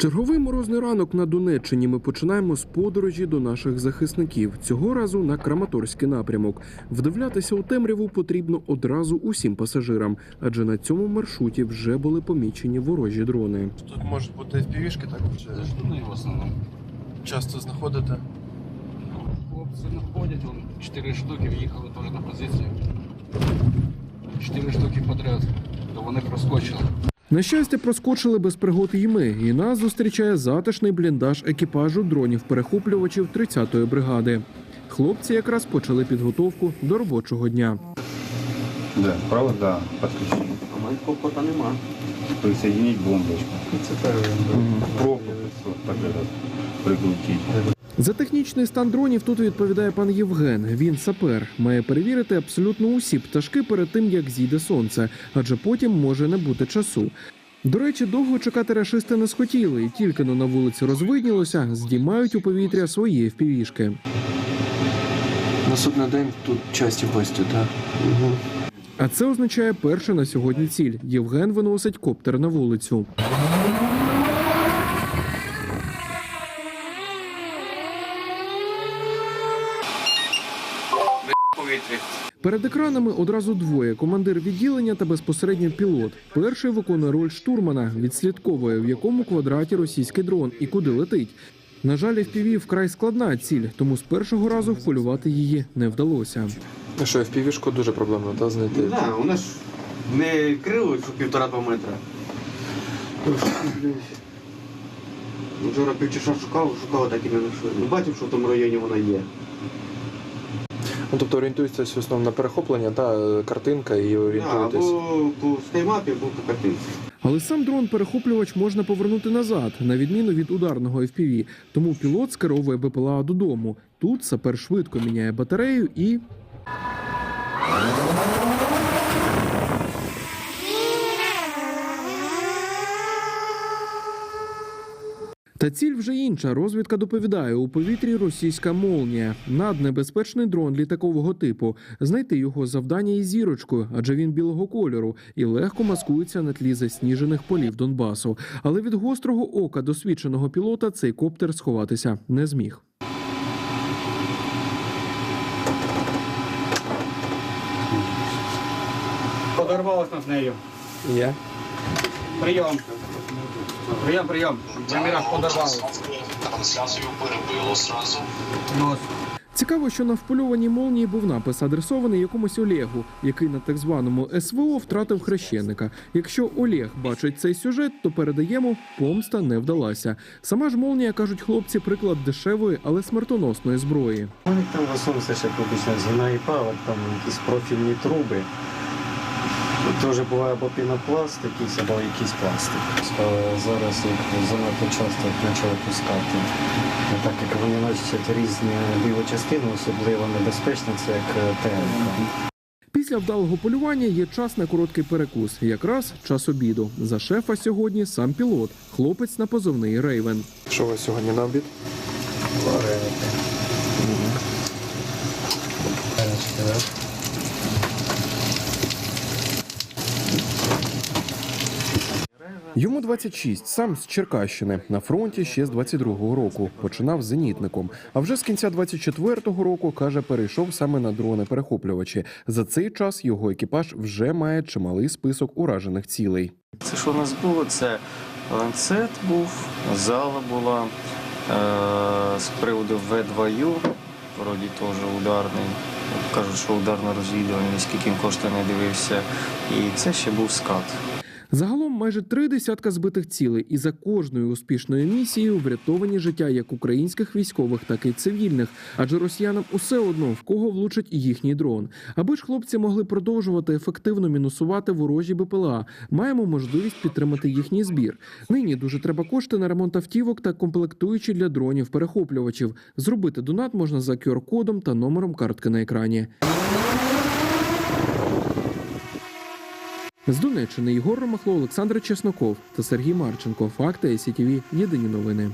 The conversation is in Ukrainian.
Черговий морозний ранок на Донеччині ми починаємо з подорожі до наших захисників. Цього разу на Краматорський напрямок. Вдивлятися у темряву потрібно одразу усім пасажирам, адже на цьому маршруті вже були помічені ворожі дрони. Тут можуть бути FPV-шки також. Ну і в основному. Часто знаходите. Хлопці находять, вон 4 штуки в'їхали теж на позицію. 4 штуки подряд, то вони проскочили. На щастя, проскочили без пригод і ми, і нас зустрічає затишний бліндаж екіпажу дронів-перехоплювачів 30-ї бригади. Хлопці якраз почали підготовку до робочого дня. Да, провода подключить. А мене кота нема. Присоединить бомбочку. Це перший. Пробку так этот, прикрутить. За технічний стан дронів тут відповідає пан Євген. Він сапер, має перевірити абсолютно усі пташки перед тим, як зійде сонце, адже потім може не бути часу. До речі, довго чекати рашисти не схотіли, і тільки но на вулиці розвиднілося, здіймають у повітря свої впівішки. Наступний день тут часті гості, так? Угу. А це означає перше на сьогодні ціль. Євген виносить коптер на вулицю. Перед екранами одразу двоє: командир відділення та безпосередньо пілот. Перший виконує роль штурмана, відслідковує в якому квадраті російський дрон і куди летить. На жаль, FPV вкрай складна ціль, тому з першого разу вполювати її не вдалося. Ну що, FPV-шку дуже проблемно, так, знайти? Ну, да, вона ж не крило, що півтора-два метра. Ну, Вчора півчаса шукав, шукав, так і не знайшов. Ну, бачив, що в тому районі вона є. Ну, тобто орієнтуєтесь в основному на перехоплення, та картинка і Да, орієнтуєтесь. або по скаймапі, або по картинці. Але сам дрон-перехоплювач можна повернути назад, на відміну від ударного FPV. Тому пілот скеровує БПЛА додому. Тут сапер швидко міняє батарею і. Та ціль вже інша. Розвідка доповідає у повітрі російська молнія. Наднебезпечний дрон літакового типу. Знайти його завдання із зірочкою, адже він білого кольору і легко маскується на тлі засніжених полів Донбасу. Але від гострого ока досвідченого пілота цей коптер сховатися не зміг. Подорвалась над нею. Є? Прийом. Прийом, прийом. Номера подорвалась. Трансляцію перебило сразу. Нос. Цікаво, що на впольованій молнії був напис, адресований якомусь Олегу, який на так званому СВО втратив хрещеника. Якщо Олег бачить цей сюжет, то передаємо помста не вдалася. Сама ж молнія кажуть хлопці, приклад дешевої, але смертоносної зброї. У там в основному все ще обично згина і палок, там якісь профільні труби. Теж буває або пінопласт якийсь, або якийсь пластик. Зараз їх занадто часто почали пускати. Так як вони носять різні бойові частини, особливо небезпечно, це як е, ТНК. Після вдалого полювання є час на короткий перекус. Якраз час обіду. За шефа сьогодні сам пілот, хлопець на позовний Рейвен. Що у вас сьогодні на обід? Вареники. Йому 26, сам з Черкащини. На фронті ще з 22-го року. Починав зенітником. А вже з кінця 24-го року каже, перейшов саме на дрони перехоплювачі. За цей час його екіпаж вже має чималий список уражених цілей. Це що у нас було? Це ланцет був, зала була е- з приводу В2Ю, вроді теж ударний. Кажуть, що ударно розвідувальний, скільки він не дивився. І це ще був скат. Загалом майже три десятка збитих цілей, і за кожною успішною місією врятовані життя як українських військових, так і цивільних. Адже росіянам усе одно в кого влучить їхній дрон. Аби ж хлопці могли продовжувати ефективно мінусувати ворожі БПЛА, маємо можливість підтримати їхній збір. Нині дуже треба кошти на ремонт автівок та комплектуючі для дронів перехоплювачів. Зробити донат можна за QR-кодом та номером картки на екрані. З Донеччини Єгор Ромахло, Олександр Чесноков та Сергій Марченко. Факти СІТВ. Єдині новини.